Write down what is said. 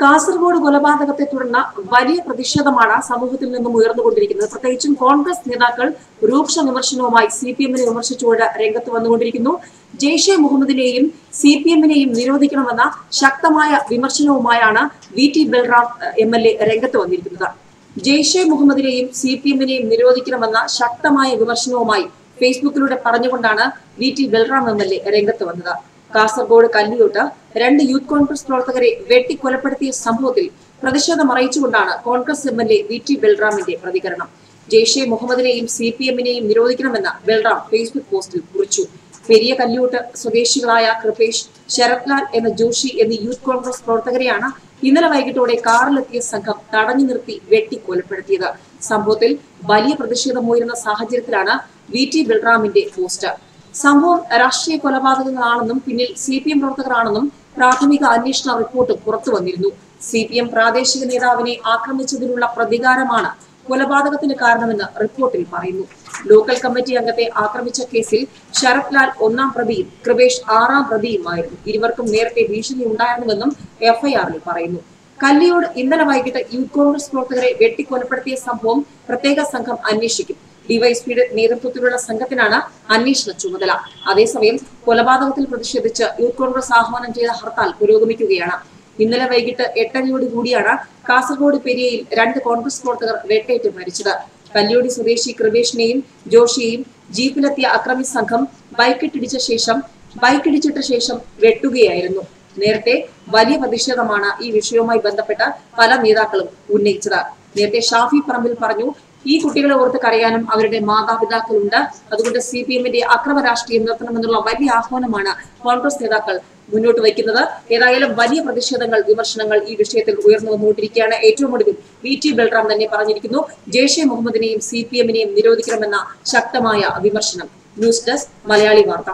കാസർഗോഡ് കൊലപാതകത്തെ തുടർന്ന് വലിയ പ്രതിഷേധമാണ് സമൂഹത്തിൽ നിന്നും ഉയർന്നുകൊണ്ടിരിക്കുന്നത്. പ്രത്യേകിച്ചും കോൺഗ്രസ് നേതാക്കൾ രൂക്ഷ വിമർശനവുമായി സി പി എമ്മിനെ വിമർശിച്ചുകൊണ്ട് രംഗത്ത് വന്നുകൊണ്ടിരിക്കുന്നു. ജെയ്ഷെ മുഹമ്മദിനെയും സി പി എമ്മിനെയും നിരോധിക്കണമെന്ന ശക്തമായ വിമർശനവുമായാണ് V T Balram M L A രംഗത്ത് വന്നിരിക്കുന്നത്. ജെയ്ഷെ മുഹമ്മദിനെയും സി പി എമ്മിനെയും നിരോധിക്കണമെന്ന ശക്തമായ വിമർശനവുമായി ഫേസ്ബുക്കിലൂടെ പറഞ്ഞുകൊണ്ടാണ് V T Balram M L A രംഗത്ത് വന്നത്. കാസർഗോഡ് കല്ലിയോട്ട് രണ്ട് യൂത്ത് കോൺഗ്രസ് പ്രവർത്തകരെ വെട്ടിക്കൊലപ്പെടുത്തിയ സംഭവത്തിൽ പ്രതിഷേധം അറിയിച്ചുകൊണ്ടാണ് Congress M L A V T ബൽറാമിന്റെ പ്രതികരണം. ജെയ്ഷെ മുഹമ്മദിനെയും സി പി എമ്മിനെയും നിരോധിക്കണമെന്ന് ബൽറാം ഫേസ്ബുക്ക് പോസ്റ്റിൽ കുറിച്ചു. പെരിയ കല്ലിയോട്ട് സ്വദേശികളായ കൃപേഷ് ശരത് ലാൽ എന്ന ജോഷി എന്നീ യൂത്ത് കോൺഗ്രസ് പ്രവർത്തകരെയാണ് ഇന്നലെ വൈകിട്ടോടെ കാറിലെത്തിയ സംഘം തടഞ്ഞു നിർത്തി വെട്ടിക്കൊലപ്പെടുത്തിയത്. സംഭവത്തിൽ വലിയ പ്രതിഷേധമുയരുന്ന സാഹചര്യത്തിലാണ് വി ടി ബൽറാമിന്റെ പോസ്റ്റ്. സംഭവം രാഷ്ട്രീയ കൊലപാതകങ്ങളാണെന്നും പിന്നിൽ സി പി എം പ്രവർത്തകരാണെന്നും പ്രാഥമിക അന്വേഷണ റിപ്പോർട്ട് പുറത്തു വന്നിരുന്നു. സി പി എം പ്രാദേശിക നേതാവിനെ ആക്രമിച്ചതിനുള്ള പ്രതികാരമാണ് കൊലപാതകത്തിന് കാരണമെന്ന് റിപ്പോർട്ടിൽ പറയുന്നു. ലോക്കൽ കമ്മിറ്റി അംഗത്തെ ആക്രമിച്ച കേസിൽ ശരത് ലാൽ ഒന്നാം പ്രതിയും കൃപേഷ് ആറാം പ്രതിയുമായിരുന്നു. ഇരുവർക്കും നേരത്തെ ഭീഷണി ഉണ്ടായിരുന്നുവെന്നും എഫ്ഐആറിൽ പറയുന്നു. കല്ലിയോട് ഇന്നലെ വൈകിട്ട് യൂത്ത് കോൺഗ്രസ് പ്രവർത്തകരെ വെട്ടിക്കൊലപ്പെടുത്തിയ സംഭവം പ്രത്യേക സംഘം അന്വേഷിക്കും. ഡിവൈഎസ്പിയുടെ നേതൃത്വത്തിലുള്ള സംഘത്തിനാണ് അന്വേഷണ ചുമതല. അതേസമയം കൊലപാതകത്തിൽ പ്രതിഷേധിച്ച് യൂത്ത് കോൺഗ്രസ് ആഹ്വാനം ചെയ്ത ഹർത്താൽ പുരോഗമിക്കുകയാണ്. ഇന്നലെ വൈകിട്ട് എട്ടരയോട് കൂടിയാണ് കാസർഗോഡ് പെരിയയിൽ രണ്ട് കോൺഗ്രസ് പ്രവർത്തകർ വെട്ടേറ്റ് മരിച്ചത്. കല്യോടി സ്വദേശി കൃപേഷിനെയും ജോഷിയെയും ജീപ്പിലെത്തിയ അക്രമി സംഘം ബൈക്കിട്ടിടിച്ച ശേഷം ബൈക്കിടിച്ചിട്ട ശേഷം വെട്ടുകയായിരുന്നു. നേരത്തെ വലിയ പ്രതിഷേധമാണ് ഈ വിഷയവുമായി ബന്ധപ്പെട്ട പല നേതാക്കളും ഉന്നയിച്ചത്. നേരത്തെ ഷാഫി പറമ്പിൽ പറഞ്ഞു ഈ കുട്ടികളെ ഓർത്ത് കരയാനും അവരുടെ മാതാപിതാക്കളുണ്ട്. അതുകൊണ്ട് സി പി എമ്മിന്റെ അക്രമ രാഷ്ട്രീയം നിർത്തണമെന്നുള്ള വലിയ ആഹ്വാനമാണ് കോൺഗ്രസ് നേതാക്കൾ മുന്നോട്ട് വയ്ക്കുന്നത്. ഏതായാലും വലിയ പ്രതിഷേധങ്ങൾ വിമർശനങ്ങൾ ഈ വിഷയത്തിൽ ഉയർന്നു വന്നുകൊണ്ടിരിക്കുകയാണ്. ഏറ്റവും ഒടുവിൽ വി ടി ബൽറാം തന്നെ പറഞ്ഞിരിക്കുന്നു ജെയ്ഷെ മുഹമ്മദിനെയും സി പി എമ്മിനെയും നിരോധിക്കണമെന്ന ശക്തമായ വിമർശനം. ന്യൂസ് ഡെസ്ക് മലയാളി വാർത്ത.